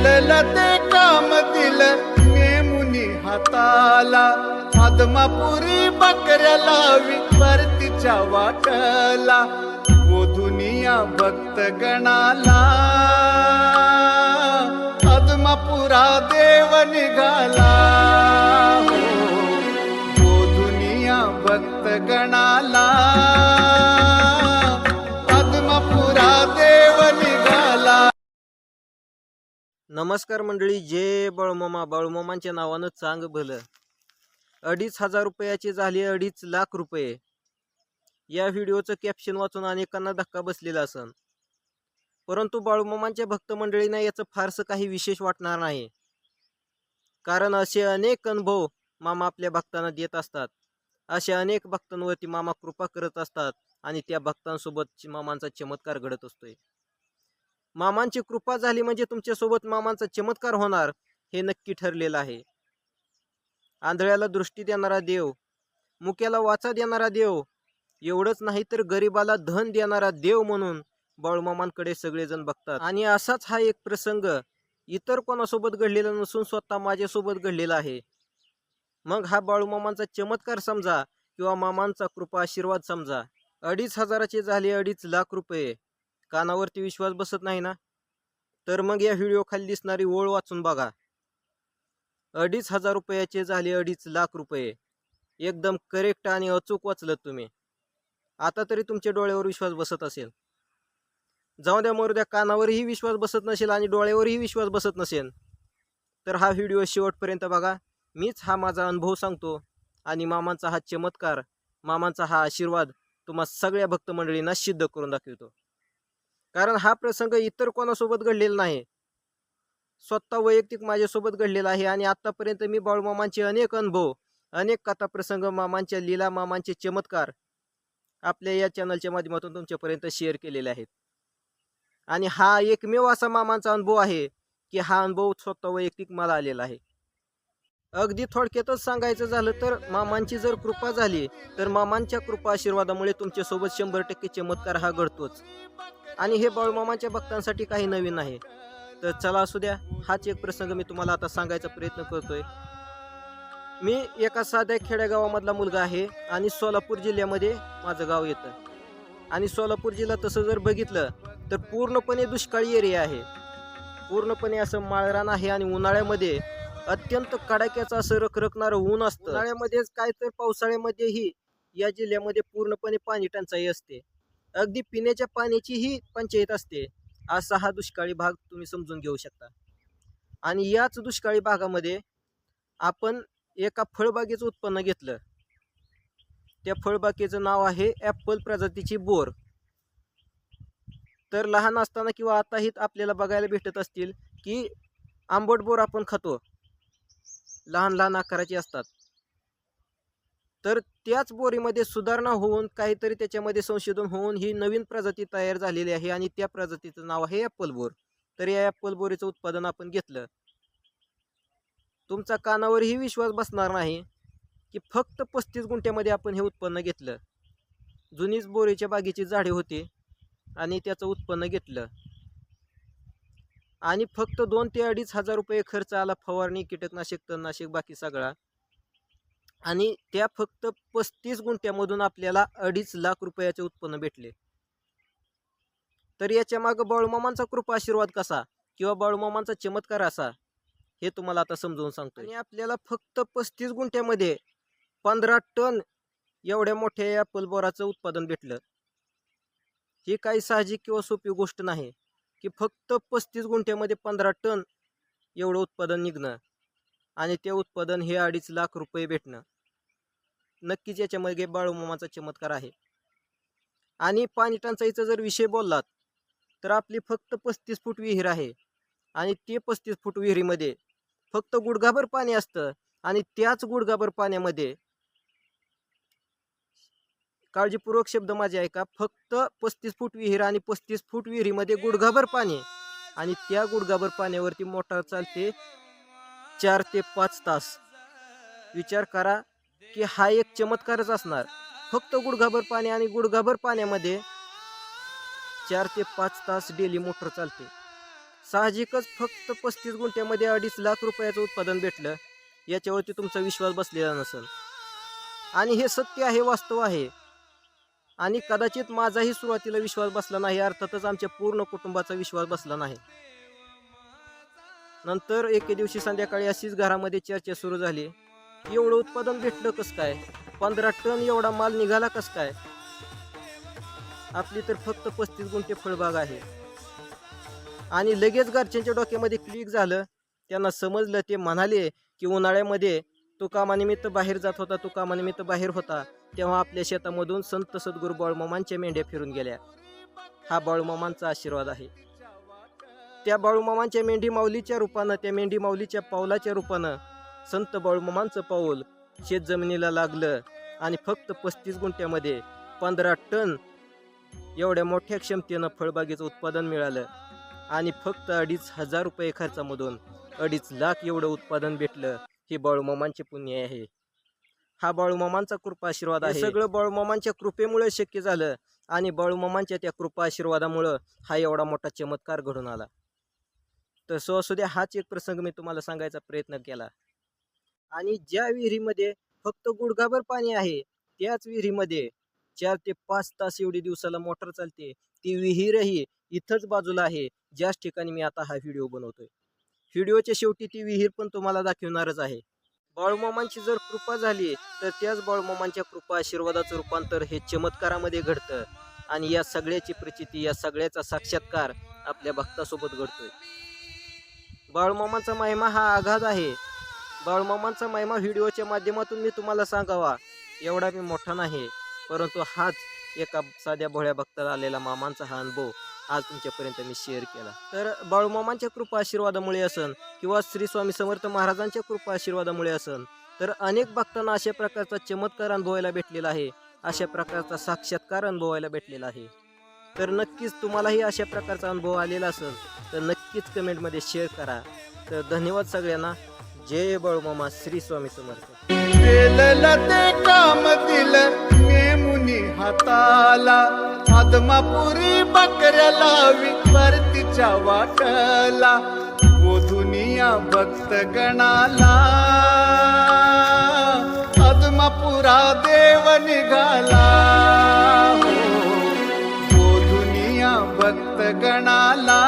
केलेलं ते काम दिलं. नेमुनी हाताला. आदमापुरी बकऱ्याला लावी परतीच्या वाटला. वो दुनिया भक्त गणाला. आदमापुरा देव निघाला. हो दुनिया भक्त गणाला. नमस्कार मंडळी जय बळमामा. बळमामांच्या नावानं चांग भलं. अडीच हजार रुपयाची झाली अडीच लाख रुपये. या व्हिडिओचं कॅप्शन वाचून अनेकांना धक्का बसलेला असन. परंतु बाळूमामांच्या भक्त मंडळींना याचं फारसं काही विशेष वाटणार नाही. कारण असे अनेक अनुभव मामा आपल्या भक्तांना देत असतात. अशा अनेक भक्तांवरती मामा कृपा करत असतात आणि त्या भक्तांसोबत मामांचा चमत्कार घडत असतोय. मामांची कृपा झाली म्हणजे तुमच्यासोबत मामांचा चमत्कार होणार हे नक्की ठरलेलं आहे. आंधळ्याला दृष्टी देणारा देव मुक्याला वाचा देणारा देव एवढंच नाही तर गरिबाला धन देणारा देव म्हणून बाळूमामांकडे सगळेजण बघतात. आणि असाच हा एक प्रसंग इतर कोणासोबत घडलेला नसून स्वतः माझ्यासोबत घडलेला आहे. मग हा बाळूमामांचा चमत्कार समजा किंवा मामांचा कृपा आशीर्वाद समजा. अडीच हजाराचे झाले अडीच लाख रुपये. कानावरती विश्वास बसत नाही ना? तर मग या व्हिडिओ खाली दिसणारी ओळ वाचून बघा. अडीच हजार रुपयाचे झाले अडीच लाख रुपये. एकदम करेक्ट आणि अचूक वाचलं तुम्ही. आता तरी तुमच्या डोळ्यावर विश्वास बसत असेल. जाऊ द्या मरू द्या कानावरही विश्वास बसत नसेल आणि डोळ्यावरही विश्वास बसत नसेल. तर हा व्हिडिओ शेवटपर्यंत बघा. मीच हा माझा अनुभव सांगतो. आणि मामांचा हा चमत्कार मामांचा हा आशीर्वाद तुम्हा सगळ्या भक्त मंडळींना सिद्ध करून दाखवतो. कारण हा प्रसंग इतर कोणासोबत घडलेला नाही. स्वतः वैयक्तिक माझ्यासोबत घडलेला आहे आणि आतापर्यंत मी बाळूमामांचे अनेक अनुभव अनेक कथाप्रसंग मामांच्या लीला मामांचे चमत्कार आपल्या या चॅनलच्या माध्यमातून तुमच्यापर्यंत शेअर केलेले आहेत. आणि हा एकमेव असा मामांचा अनुभव आहे की हा अनुभव स्वतः वैयक्तिक मला आलेला आहे. अगदी थोडक्यातच सांगायचं झालं तर मामांची जर कृपा झाली तर मामांच्या कृपा आशीर्वादामुळे तुमच्यासोबत शंभर टक्के चमत्कार हा घडतोच. आणि हे बाळूमामांच्या भक्तांसाठी काही नवीन आहे. तर चला असू द्या हाच एक प्रसंग मी तुम्हाला आता सांगायचा प्रयत्न करतोय. मी एका साध्या खेडेगावामधला मुलगा आहे आणि सोलापूर जिल्ह्यामध्ये माझं गाव येतं. आणि सोलापूर जिल्हा तसं जर बघितलं तर पूर्णपणे दुष्काळी एरिया आहे. पूर्णपणे असं माळरान आहे आणि उन्हाळ्यामध्ये अत्यंत कडाक्याचं असं रखरखणारं ऊन असतं. उन्हाळ्यामध्येच काय तर पावसाळ्यामध्येही या जिल्ह्यामध्ये पूर्णपणे पाणी टंचाई असते. अगदी पिण्याच्या पाण्याचीही पंचायत असते. असा हा दुष्काळी भाग तुम्ही समजून घेऊ शकता. आणि याच दुष्काळी भागामध्ये आपण एका फळबागेचं उत्पन्न घेतलं. त्या फळबागेचं नाव आहे ॲपल प्रजातीची बोर. तर लहान असताना किंवा आताही आपल्याला बघायला भेटत असतील की आंबट बोर आपण खातो. लहान लहान आकाराची असतात. तर त्याच बोरीमध्ये सुधारणा होऊन काहीतरी त्याच्यामध्ये संशोधन होऊन ही नवीन प्रजाती तयार झालेली आहे आणि त्या प्रजातीचं नाव आहे ॲपल बोर तर या ॲपल बोरीचं उत्पादन आपण घेतलं. तुमचा कानावरही विश्वास बसणार नाही की फक्त पस्तीस गुंठ्यामध्ये आपण हे उत्पन्न घेतलं. जुनीच बोरीच्या बागेची झाडे होती आणि त्याचं उत्पन्न घेतलं. आणि फक्त दोन ते अडीच हजार रुपये खर्च आला फवारणी कीटकनाशक तणनाशक बाकी सगळा. आणि त्या फक्त पस्तीस गुंठ्यामधून आपल्याला अडीच लाख रुपयाचे उत्पन्न भेटले. तर याच्या मागं बाळूमामांचा कृपा आशीर्वाद कसा? किंवा बाळूमामांचा चमत्कार असा? हे तुम्हाला आता समजावून सांगतो आणि आपल्याला फक्त पस्तीस गुंठ्यामध्ये पंधरा टन एवढ्या मोठ्या या बोराचं उत्पादन भेटलं. ही काही साहजिक किंवा सोपी गोष्ट नाही की फक्त पस्तीस गुंठ्यामध्ये पंधरा टन एवढं उत्पादन निघणं आणि ते उत्पादन हे अडीच लाख रुपये भेटणं. नक्कीच याच्यामध्ये बाळूमामाचा चमत्कार आहे. आणि पाणी टंचाईचा जर विषय बोललात तर आपली फक्त पस्तीस फूट विहीर आहे. आणि ते पस्तीस फूट विहिरीमध्ये फक्त गुडघाभर पाणी असतं आणि त्याच गुडघाभर पाण्यामध्ये काळजीपूर्वक शब्द माझे ऐका. फक्त पस्तीस फूट विहीर आणि पस्तीस फूट विहिरीमध्ये गुडघाभर पाणी. आणि त्या गुडघाभर पाण्यावरती मोटार चालते चार ते पाच तास. विचार करा की हा एक चमत्कारच असणार. फक्त गुडघाभर पाणी आणि गुडघाभर पाण्यामध्ये चार ते पाच तास डेली मोटर चालते. साहजिकच फक्त पस्तीस गुंठ्यामध्ये अडीच लाख रुपयाचं उत्पादन भेटलं याच्यावरती तुमचा विश्वास बसलेला नसेल. आणि हे सत्य आहे वास्तव आहे. आणि कदाचित माझाही सुरुवातीला विश्वास बसला नाही अर्थातच आमच्या पूर्ण कुटुंबाचा विश्वास बसला नाही. नंतर एके दिवशी संध्याकाळी अशीच घरामध्ये चर्चा सुरू झाली. एवढं उत्पादन भेटलं कसं काय? पंधरा टन एवढा माल निघाला कसं काय? आपली तर फक्त पस्तीस गुंठे फळबाग आहे. आणि लगेच घरच्यांच्या डोक्यामध्ये क्लिक झालं. त्यांना समजलं ते म्हणाले की उन्हाळ्यामध्ये तो कामानिमित्त बाहेर जात होता तो कामानिमित्त बाहेर होता. तेव्हा आपल्या शेतामधून संत सद्गुरू बाळूमामांच्या मेंढ्या फिरून गेल्या. हा बाळूमामांचा आशीर्वाद आहे. त्या बाळूमामांच्या मेंढी माऊलीच्या रूपानं त्या मेंढी माऊलीच्या पावलाच्या रूपानं संत बाळूमामांचं पाऊल शेत जमिनीला लागलं आणि फक्त पस्तीस गुंठ्यामध्ये पंधरा टन एवढ्या मोठ्या क्षमतेनं फळबागेचं उत्पादन मिळालं. आणि फक्त अडीच हजार रुपये खर्चामधून अडीच लाख एवढं उत्पादन भेटलं हे बाळूमामांचे पुण्य आहे. हा बाळूमामांचा कृपा आशीर्वाद आहे. सगळं बाळूमामांच्या कृपेमुळे शक्य झालं आणि बाळूमामांच्या त्या कृपा आशीर्वादामुळं हा एवढा मोठा चमत्कार घडून आला. तर सो असू द्या हाच एक प्रसंग मी तुम्हाला सांगायचा प्रयत्न केला. आणि ज्या विहिरीमध्ये फक्त गुडघाभर पाणी आहे त्याच विहिरीमध्ये चार ते पाच तास एवढी दिवसाला मोटर चालते. ती विहीरही इथंच बाजूला आहे. ज्याच ठिकाणी मी आता हा व्हिडिओ बनवतोय. व्हिडिओच्या शेवटी ती विहीर पण तुम्हाला दाखवणारच आहे. बाळूमामांची जर कृपा झाली तर त्याच बाळूमामांच्या कृपा आशीर्वादाचं रूपांतर हे चमत्कारामध्ये घडतं. आणि या सगळ्याची प्रचिती या सगळ्याचा साक्षात्कार आपल्या भक्तासोबत घडतोय. बाळूमामांचा महिमा हा आघात आहे. बाळूमामांचा महिमा व्हिडिओच्या माध्यमातून मी तुम्हाला सांगावा. एवढा मी मोठा नाही परंतु हाच एका साध्या भोळ्या भक्ताला आलेला मामांचा हा अनुभव आज तुमच्यापर्यंत मी शेअर केला. तर बाळूमामांच्या कृपा आशीर्वादामुळे असन किंवा श्री स्वामी समर्थ महाराजांच्या कृपा आशीर्वादामुळे असन तर अनेक भक्तांना अशा प्रकारचा चमत्कार अनुभवायला भेटलेला आहे अशा प्रकारचा साक्षात्कार अनुभवायला भेटलेला आहे. तर नक्कीच तुम्हालाही अशा प्रकारचा अनुभव आलेला असेल तर नक्कीच कमेंटमध्ये शेअर करा. तर धन्यवाद सगळ्यांना. जय बळमामा श्री स्वामी समर्थ. ते काम दिलं मे मुनी हाताला. आदमापुरी बकऱ्याला विपरतीच्या वाटला. गोधुनिया भक्त गणाला आदमापुरा देव निघाला. हो, गोधुनिया भक्त गणाला